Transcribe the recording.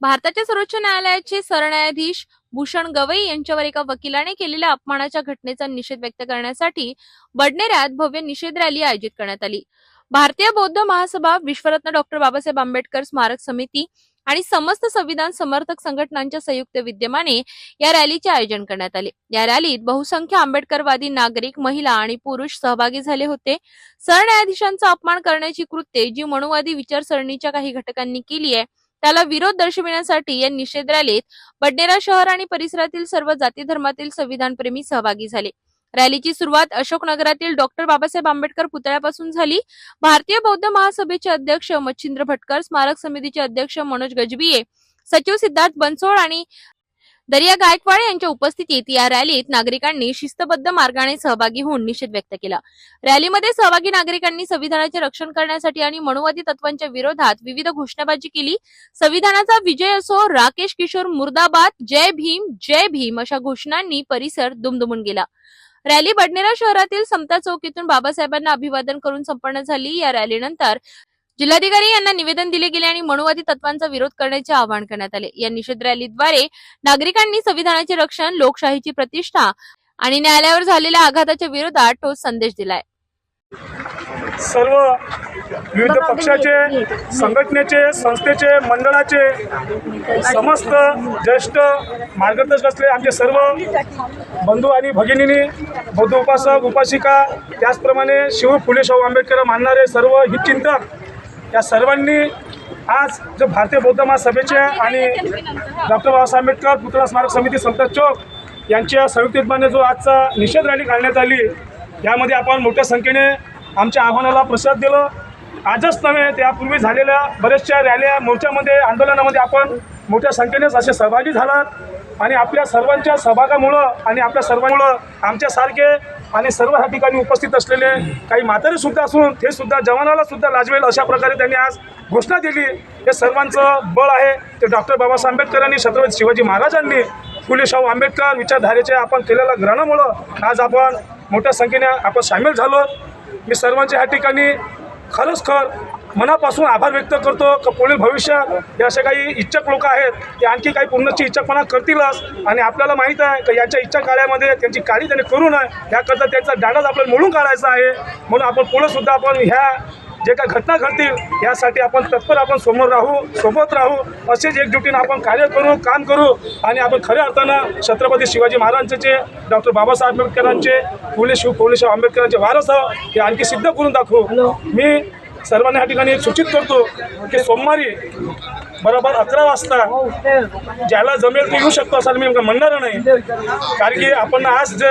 भारताच्या सर्वोच्च न्यायालयाचे सरन्यायाधीश भूषण गवई यांच्यावर एका वकिलाने केलेल्या अपमानाच्या घटनेचा निषेध व्यक्त करण्यासाठी बडनेऱ्यात भव्य निषेध रॅली आयोजित करण्यात आली. भारतीय बौद्ध महासभा विश्वरत्न डॉक्टर बाबासाहेब आंबेडकर स्मारक समिती आणि समस्त संविधान समर्थक संघटनांच्या संयुक्त विद्यमाने या रॅलीचे आयोजन करण्यात आले. या रॅलीत बहुसंख्य आंबेडकरवादी नागरिक महिला आणि पुरुष सहभागी झाले होते. सरन्यायाधीशांचा अपमान करण्याची कृत्ये जी मनुवादी विचारसरणीच्या काही घटकांनी केली आहे. त्याला विरोध दर्शविण्यासाठी या निषेध रॅलीत बडनेरा शहर आणि परिसरातील सर्व जाती धर्मातील संविधानप्रेमी सहभागी झाले. रॅलीची सुरुवात अशोकनगरातील डॉक्टर बाबासाहेब आंबेडकर पुतळ्यापासून झाली. भारतीय बौद्ध महासभेचे अध्यक्ष मच्छिंद्र भटकर स्मारक समितीचे अध्यक्ष मनोज गजबिये सचिव सिद्धार्थ बनसोड आणि दर्या गायकवाड यांच्या उपस्थितीत या रॅलीत नागरिकांनी शिस्तबद्ध मार्गाने सहभागी होऊन निषेध व्यक्त केला. रॅलीमध्ये सहभागी नागरिकांनी संविधानाचे रक्षण करण्यासाठी आणि मनुवादी तत्वांच्या विरोधात विविध घोषणाबाजी केली. संविधानाचा विजय असो राकेश किशोर मुर्दाबाद जय भीम जय भीम अशा घोषणांनी परिसर दुमदुमून गेला. रॅली बडनेरा शहरातील समता चौकीतून बाबासाहेबांना अभिवादन करून संपन्न झाली. या रॅलीनंतर जिल्हाधिकारी यांना निवेदन दिले गेले आणि मनुवादी तत्वांचा विरोध करण्याचे आवाहन करण्यात आले. या निषेध रॅलीद्वारे नागरिकांनी संविधानाचे रक्षण लोकशाहीची प्रतिष्ठा आणि न्यायालयावर झालेल्या आघाताच्या विरोधात ठोस संदेश दिलाय. सर्व विविध पक्षाचे संघटनेचे संस्थेचे मंडळाचे समस्त ज्येष्ठ मार्गदर्शक असले आमचे सर्व बंधू आणि भगिनींनी बौद्ध उपासक उपासिका त्याचप्रमाणे शिव फुले शाहू आंबेडकर मानणारे सर्व हितचिंतक या सर्वांनी आज जो भारतीय बौद्ध महासभेचे आणि डॉक्टर बाबासाहेब आंबेडकर पुतळा स्मारक समिती संत चौक यांच्या संयुक्त विद्यमाने जो आजचा निषेध रॅली काढण्यात आली यामध्ये आपण मोठ्या संख्येने आमच्या आव्हानाला प्रसाद दिलं. आजच नव्हे त्यापूर्वी झालेल्या बऱ्याचशा रॅल्या मोर्चामध्ये आंदोलनामध्ये आपण मोठ्या संख्येनेच असे सहभागी झालात. आणि आपल्या सर्वांच्या सहभागामुळं आणि आपल्या सर्वांमुळं आमच्यासारखे आणि सर्व ह्या ठिकाणी उपस्थित असलेले काही म्हातारे सुद्धा असून ते सुद्धा जवानाला सुद्धा लाजवेल अशा प्रकारे त्यांनी आज घोषणा दिली हे सर्वांचं बळ आहे. ते डॉक्टर बाबासाहेब आंबेडकरांनी छत्रपती शिवाजी महाराजांनी फुले शाहू आंबेडकर विचारधारेचे आपण केलेल्या ग्रहणामुळं आज आपण मोठ्या संख्येने आपण सामील झालो. मी सर्वांच्या ह्या ठिकाणी खरंच खर मनापासून आभार व्यक्त करतो की पुढील भविष्यात हे असे काही इच्छुक लोक आहेत ते आणखी काही पूर्णची इच्छापणा करतीलच आणि आपल्याला माहीत आहे की यांच्या इच्छा काळामध्ये त्यांची काळी त्यांनी करू नये याकरता त्यांचा डाडाच आपल्याला मोडून काढायचा आहे. म्हणून आपण पुढे सुद्धा आपण ह्या जे काही घटना घडतील यासाठी आपण तत्पर आपण समोर राहू सोबत राहू असेच एकजुटीनं आपण कार्य करू काम करू आणि आपण खऱ्या अर्थानं छत्रपती शिवाजी महाराजांचे डॉक्टर बाबासाहेब आंबेडकरांचे फुले शिव फुले आंबेडकरांचे वारस हे आणखी सिद्ध करून दाखवू. मी सर्वांना या ठिकाणी सूचित करतो की सोमवारी बरोबर अकरा वाजता ज्याला जमेल ते येऊ शकतो असं मी म्हणणार नाही. कारण की आपण आज जे